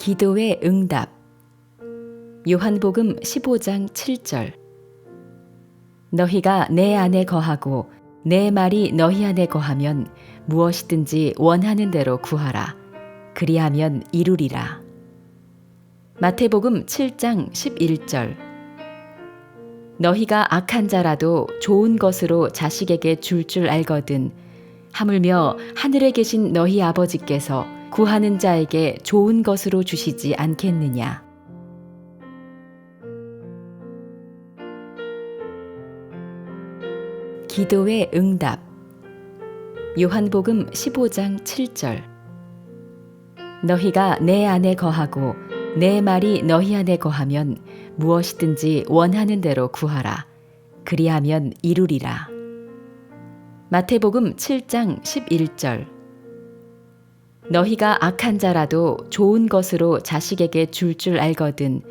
기도의 응답. 요한복음 15장 7절. 너희가 내 안에 거하고 내 말이 너희 안에 거하면 무엇이든지 원하는 대로 구하라. 그리하면 이루리라. 마태복음 7장 11절. 너희가 악한 자라도 좋은 것으로 자식에게 줄줄 알거든 하물며 하늘에 계신 너희 아버지께서 구하는 자에게 좋은 것으로 주시지 않겠느냐. 기도의 응답 요한복음 15장 7절 너희가 내 안에 거하고 내 말이 너희 안에 거하면 무엇이든지 원하는 대로 구하라. 그리하면 이루리라. 마태복음 7장 11절 너희가 악한 자라도 좋은 것으로 자식에게 줄줄 알거든.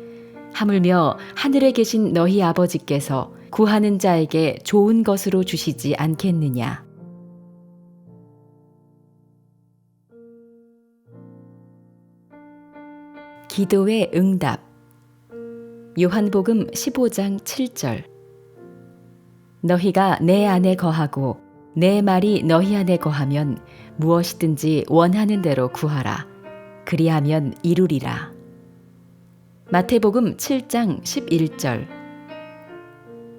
하물며 하늘에 계신 너희 아버지께서 구하는 자에게 좋은 것으로 주시지 않겠느냐. 기도의 응답. 요한복음 15장 7절. 너희가 내 안에 거하고 내 말이 너희 안에 거하면 무엇이든지 원하는 대로 구하라. 그리하면 이루리라. 마태복음 7장 11절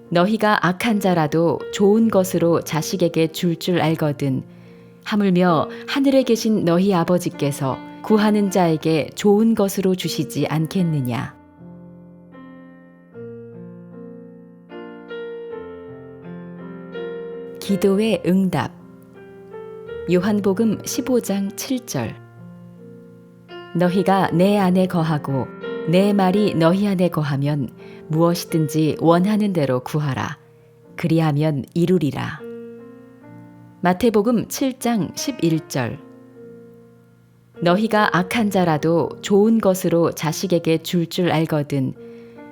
너희가 악한 자라도 좋은 것으로 자식에게 줄줄 알거든 하물며 하늘에 계신 너희 아버지께서 구하는 자에게 좋은 것으로 주시지 않겠느냐. 기도의 응답. 요한복음 15장 7절. 너희가 내 안에 거하고 내 말이 너희 안에 거하면 무엇이든지 원하는 대로 구하라. 그리하면 이루리라. 마태복음 7장 11절. 너희가 악한 자라도 좋은 것으로 자식에게 줄줄 알거든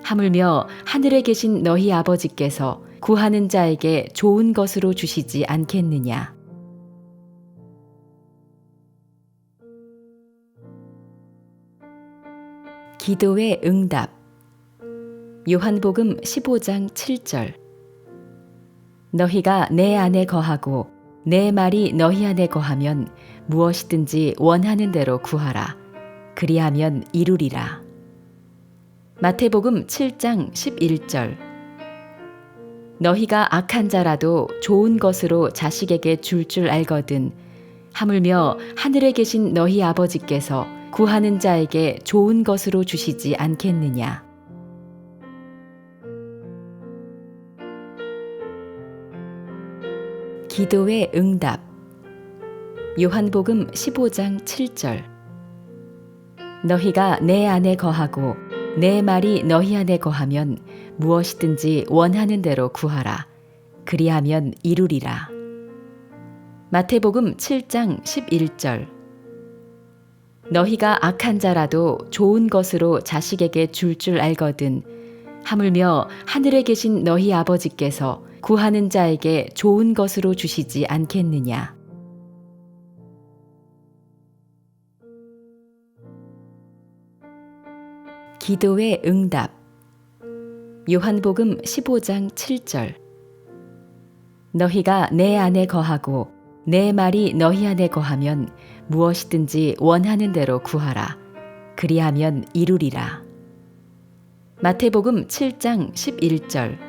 하물며 하늘에 계신 너희 아버지께서 구하는 자에게 좋은 것으로 주시지 않겠느냐. 기도의 응답. 요한복음 15장 7절. 너희가 내 안에 거하고 내 말이 너희 안에 거하면 무엇이든지 원하는 대로 구하라. 그리하면 이루리라. 마태복음 7장 11절 너희가 악한 자라도 좋은 것으로 자식에게 줄줄 알거든. 하물며 하늘에 계신 너희 아버지께서 구하는 자에게 좋은 것으로 주시지 않겠느냐. 기도의 응답. 요한복음 15장 7절. 너희가 내 안에 거하고 내 말이 너희 안에 거하면 무엇이든지 원하는 대로 구하라. 그리하면 이루리라. 마태복음 7장 11절 너희가 악한 자라도 좋은 것으로 자식에게 줄줄 알거든 하물며 하늘에 계신 너희 아버지께서 구하는 자에게 좋은 것으로 주시지 않겠느냐. 기도의 응답 요한복음 15장 7절 너희가 내 안에 거하고 내 말이 너희 안에 거하면 무엇이든지 원하는 대로 구하라. 그리하면 이루리라. 마태복음 7장 11절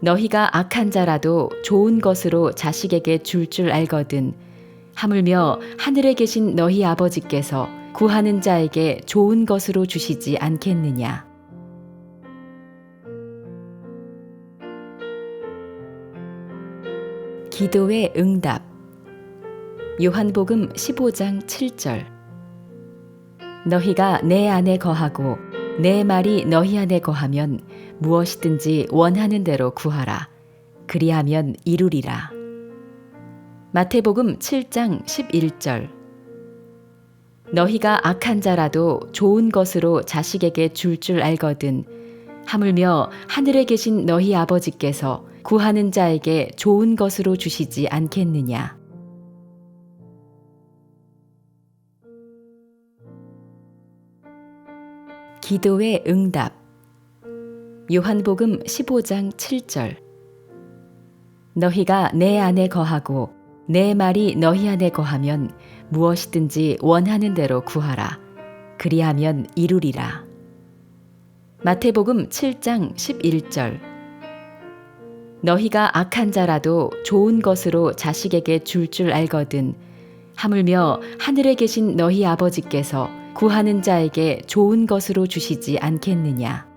너희가 악한 자라도 좋은 것으로 자식에게 줄줄 알거든 하물며 하늘에 계신 너희 아버지께서 구하는 자에게 좋은 것으로 주시지 않겠느냐. 기도의 응답. 요한복음 15장 7절. 너희가 내 안에 거하고 내 말이 너희 안에 거하면 무엇이든지 원하는 대로 구하라. 그리하면 이루리라. 마태복음 7장 11절 너희가 악한 자라도 좋은 것으로 자식에게 줄줄 알거든. 하물며 하늘에 계신 너희 아버지께서 구하는 자에게 좋은 것으로 주시지 않겠느냐. 기도의 응답. 요한복음 15장 7절. 너희가 내 안에 거하고 내 말이 너희 안에 거하면 무엇이든지 원하는 대로 구하라. 그리하면 이루리라. 마태복음 7장 11절. 너희가 악한 자라도 좋은 것으로 자식에게 줄줄 알거든 하물며 하늘에 계신 너희 아버지께서 구하는 자에게 좋은 것으로 주시지 않겠느냐.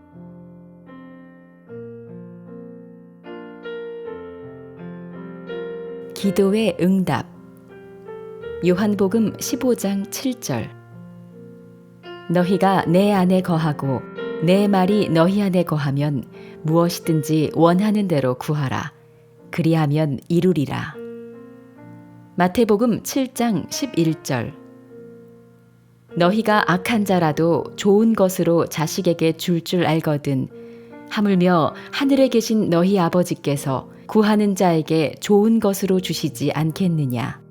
기도의 응답 요한복음 15장 7절. 너희가 내 안에 거하고 내 말이 너희 안에 거하면 무엇이든지 원하는 대로 구하라. 그리하면 이루리라. 마태복음 7장 11절. 너희가 악한 자라도 좋은 것으로 자식에게 줄줄 알거든 하물며 하늘에 계신 너희 아버지께서 구하는 자에게 좋은 것으로 주시지 않겠느냐